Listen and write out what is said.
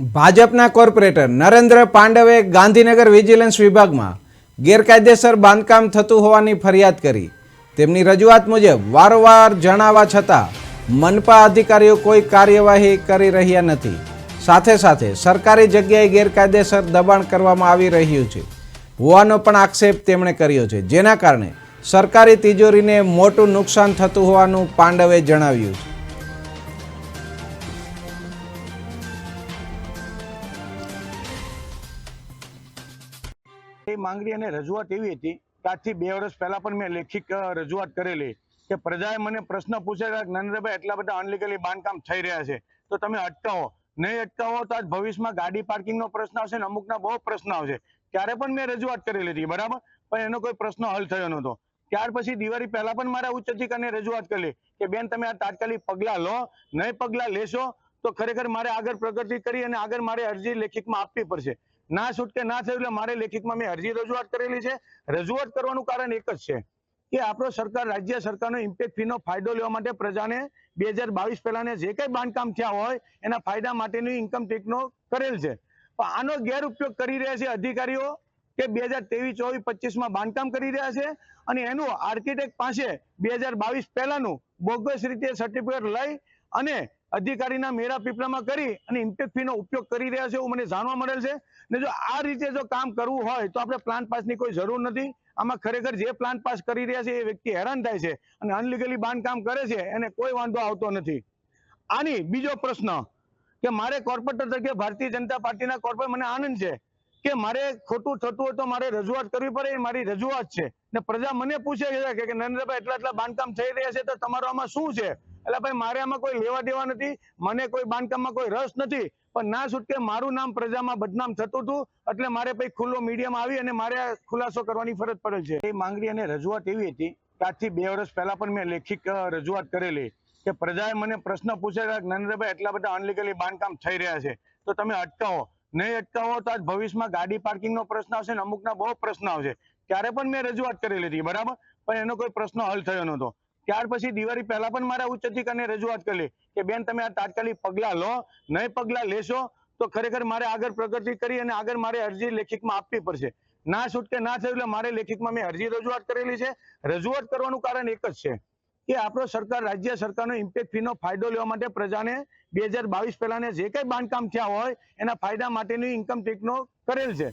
ભાજપના કોર્પોરેટર નરેન્દ્ર પાંડવે ગાંધીનગર વિજિલન્સ વિભાગમાં ગેરકાયદેસર બાંધકામ થતું હોવાની ફરિયાદ કરી. તેમની રજૂઆત મુજબ વારંવાર જણાવવા છતાં મનપા અધિકારીઓ કોઈ કાર્યવાહી કરી રહ્યા નથી. સાથે સાથે સરકારી જગ્યાએ ગેરકાયદેસર દબાણ કરવામાં આવી રહ્યું છે. હોવાનો પણ આક્ષેપ તેમણે કર્યો છે. જેના કારણે સરકારી તિજોરીને મોટું નુકસાન થતું હોવાનું પાંડવે જણાવ્યું છે. એ માંગણી અને રજૂઆત એવી હતી કે આજથી બે વર્ષ પહેલા પણ મેં લેખિત રજૂઆત કરેલી કે પ્રજાએ મને પ્રશ્ન પૂછેલા કે નરેન્દ્રભાઈ એટલા બધા અનલીગલી બાંધકામ થઈ રહ્યા છે. તો તમે અટકાવો. નહીં અટકાવો તો આજ ભવિષ્યમાં ગાડી પાર્કિંગનો પ્રશ્ન આવશે ને અમુકના બહુ પ્રશ્ન આવશે. ત્યારે પણ મેં રજૂઆત કરેલી હતી, બરાબર? પણ એનો કોઈ પ્રશ્ન હલ થયો નહોતો. ત્યાર પછી દિવાળી પહેલા પણ મારા ઉચ્ચ અધિકારીને રજૂઆત કરેલી કે બેન તમે આ તાત્કાલિક પગલાં લો, નહીં પગલાં લેશો તો ખરેખર મારે આગળ પ્રગતિ કરી અને આગળ મારે અરજી લેખિતમાં આપવી પડશે. ના છૂટકે ના થયું એટલે મારે લેખિતમાં મેં અરજી રજૂઆત કરેલી છે. રજૂઆત કરવાનું કારણ એક જ છે કે આપણો સરકાર રાજ્ય સરકારનો ઇમ્પેક્ટ ફીનો ફાયદો લેવા માટે પ્રજાને બે હજાર બાવીસ પહેલાને જે કંઈ બાંધકામ થયા હોય એના ફાયદા માટેની ઇન્કમ ટેક્સનો કરેલ છે. પણ આનો ગેરઉપયોગ કરી રહ્યા છે અધિકારીઓ કે બે હજાર ત્રેવીસ, ચોવીસ, પચીસમાં બાંધકામ કરી રહ્યા છે અને એનું આર્કિટેક્ટ પાસે બે હજાર બાવીસ પહેલાનું બોગસ રીતે સર્ટિફિકેટ લઈ અને અધિકારીના મેળા પીપળામાં કરી અને ઇમ્પેક્ટ ફીનો ઉપયોગ કરી રહ્યા છે એવું મને જાણવા મળેલ છે. ને જો આ રીતે જો કામ કરવું હોય તો આપણે પ્લાન્ટ પાસની કોઈ જરૂર નથી. આમાં ખરેખર જે પ્લાન્ટ પાસ કરી રહ્યા છે એ વ્યક્તિ હેરાન થાય છે અને અનલીગલી બાંધકામ કરે છે એને કોઈ વાંધો આવતો નથી. આની બીજો પ્રશ્ન કે મારે કોર્પોરેટર તરીકે ભારતીય જનતા પાર્ટીના કોર્પોરેટ મને આનંદ છે કે મારે ખોટું થતું હોય તો મારે રજૂઆત કરવી પડે એ મારી રજૂઆત છે. ને પ્રજા મને પૂછે છે કે નરેન્દ્રભાઈ એટલા એટલા બાંધકામ થઈ રહ્યા છે તો તમારો આમાં શું છે? એટલે ભાઈ, મારે આમાં કોઈ લેવા દેવા નથી, મને કોઈ બાંધકામમાં કોઈ રસ નથી, પણ ના છૂટકે મારું નામ પ્રજામાં બદનામ થતું હતું, એટલે મારે પછી ખુલ્લો મીડિયામાં આવી અને મારે ખુલાસો કરવાની ફરજ પડે છે. એ માંગણી અને રજૂઆત એવી હતી કે આજથી બે વર્ષ પહેલા પણ મેં લેખિત રજૂઆત કરેલી કે પ્રજાએ મને પ્રશ્ન પૂછેલા નરેન્દ્રભાઈ, એટલા બધા અનલીગલી બાંધકામ થઈ રહ્યા છે, તો તમે અટકાવો. નહીં અટકાવો તો આજ ભવિષ્યમાં ગાડી પાર્કિંગનો પ્રશ્ન આવશે ને અમુકના બહુ પ્રશ્ન આવશે. ત્યારે પણ મેં રજૂઆત કરેલી હતી, બરાબર? પણ એનો કોઈ પ્રશ્ન હલ થયો નહોતો. ત્યાર પછી દિવાળી પહેલા પણ મારા ઉચ્ચ અધિકારીને રજૂઆત કરેલી કે, બેન, તમે આ તાત્કાલિક પગલાં લો, નહીં પગલાં લેશો, તો ખરેખર મારે આગળ પ્રગતિ કરી અને આગળ મારે અરજી લેખિતમાં આપવી પડશે. ના છૂટકે ના થયું એટલે મારે લેખિતમાં મેં અરજી રજૂઆત કરેલી છે. રજૂઆત કરવાનું કારણ એક જ છે કે, આપણો સરકાર, રાજ્ય સરકારનો ઇમ્પેક્ટ ફીનો ફાયદો લેવા માટે પ્રજાને બે હજાર બાવીસ પહેલાને જે કંઈ બાંધકામ થયા હોય, એના ફાયદા માટેની ઇન્કમ ટેક્સનો કરેલ છે.